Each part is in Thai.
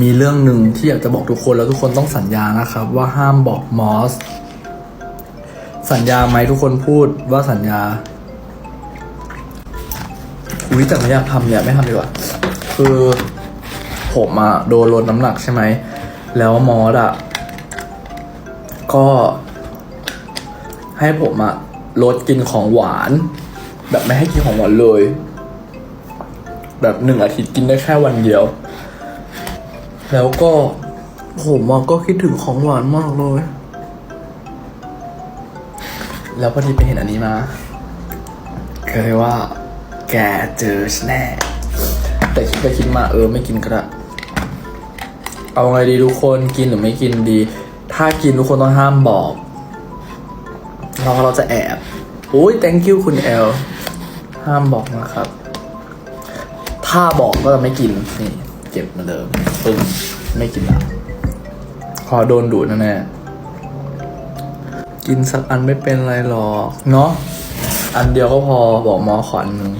มีเรื่องหนึ่งที่อยากจะบอกทุกคนแล้วทุกคนต้องสัญญานะครับ ว่าห้ามบอกมอส สัญญาไหมทุกคนพูดว่าสัญญาอุ้ยแต่ไม่อยากทำเนี่ยไม่ทำดีกว่าคือผมอะโดนลดน้ำหนักใช่ไหม แล้วมอสอะก็ ให้ผมอะลดกินของหวาน แบบไม่ให้กินของหวานเลย แบบหนึ่งอาทิตย์กินได้แค่วันเดียว แล้วก็ผมอะก็คิดถึงของหวานมากเลย แล้วพอดีไปเห็นอันนี้มาเคยว่า แกเจอฉันแน่ แต่คิดไปคิดมาเออไม่กินก็ได้เอาไงดีทุกคนกินหรือไม่กินดี ถ้ากินทุกคนต้องห้ามบอกเราเราจะแอบโอ้ย thank you คุณแอล ห้ามบอกนะครับ ถ้าบอกก็จะไม่กินนี่เก็บเหมาเดิมปึ้งไม่กินละพอโดนดูดแน่ๆกินสักอันไม่เป็นไรหรอกเนาะอันเดียวก็พอบอกหมอขอนหนึ่ง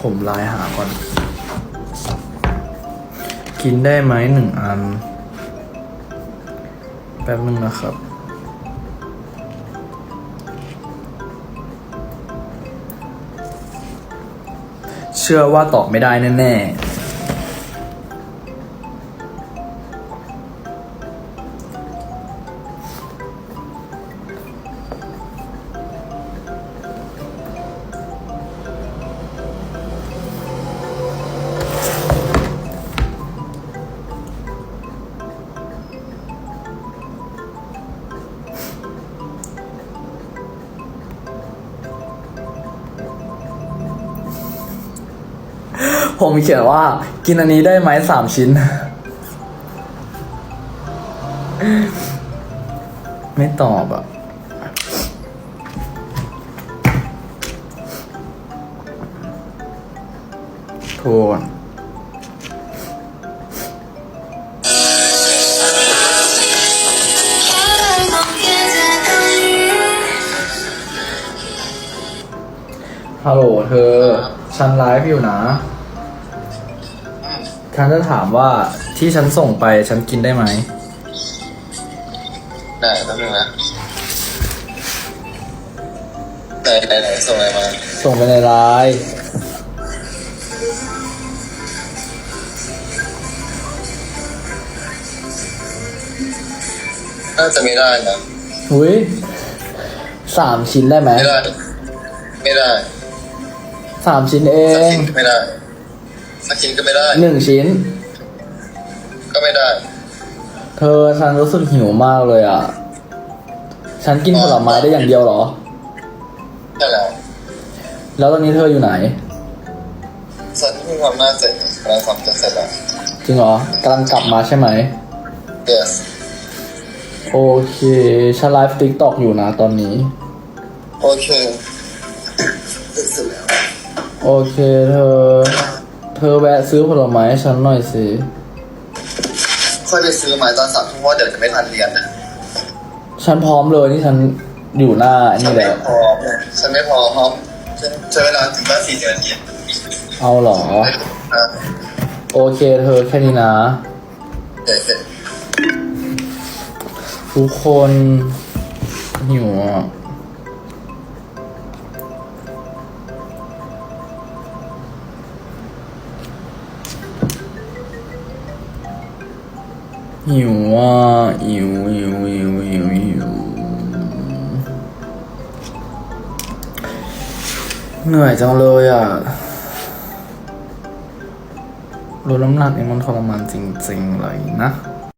ผมไลน์หาก่อน กินได้ไหมหนึ่งอัน แป๊บนึงนะครับ เชื่อว่าตอบไม่ได้แน่ๆ ผมเขียนว่า กินอันนี้ได้ไหมสามชิ้น ไม่ตอบอะโทรก่อนฮัลโหลเธอ ฉันไลฟ์อยู่นะ ฉันจะถามว่าที่ฉันส่งไปฉันกินได้ไหม ได้แป๊บนึงนะไหนไหนไหนส่งอะไรมาส่งไปในไลน์น่าจะไม่ได้นะอุ้ยสามชิ้นได้ไหมไม่ได้ ไม่ได้สามชิ้นเอสักง ชิ้นก็ไม่ได้ สักชิ้นก็ไม่ได้ หนึ่งชิ้น ก็ไม่ได้ เธอฉันรู้สึกหิวมากเลยอะ ฉันกินผลไม้ได้อย่างเดียวเหรอ ใช่แล้วแล้วตอนนี้เธออยู่ไหน ฉันเพิ่งทำหน้าเสร็จกำลังทำจะเสร็จแล้ว จริงเหรอกำลังกลับมาใช่ไหม yes โอเคฉันไลฟ์ติ๊กตอกอยู่นะตอนนี้ โอเคเสร็จแล้ว โอเคเธอเธ อแวะซื้อผลไม้ให้ฉันหน่อยสิค่อยไปซื้อไม้ตอนสามทุ่มเพราะว่าเดี๋ยวจะไม่ทันเรียนนะฉันพร้อมเลยที่ฉันอยู่หน้าฉันนี่ไม่แหละพร้อมนะฉันไม่พร้อมเพราะใช้เวลาถึงแค่สี่สิบนาทีเอาเหรอนะโอเคเธอแค่นี้นะเดี๋ยวเสร็จทุกคนหิวอะ หิวอะหิวหิวหิวหิวหิวเหนื่อยจังเลยอะลดน้ำหนักนี่มันทรมานจริงๆเลยนะ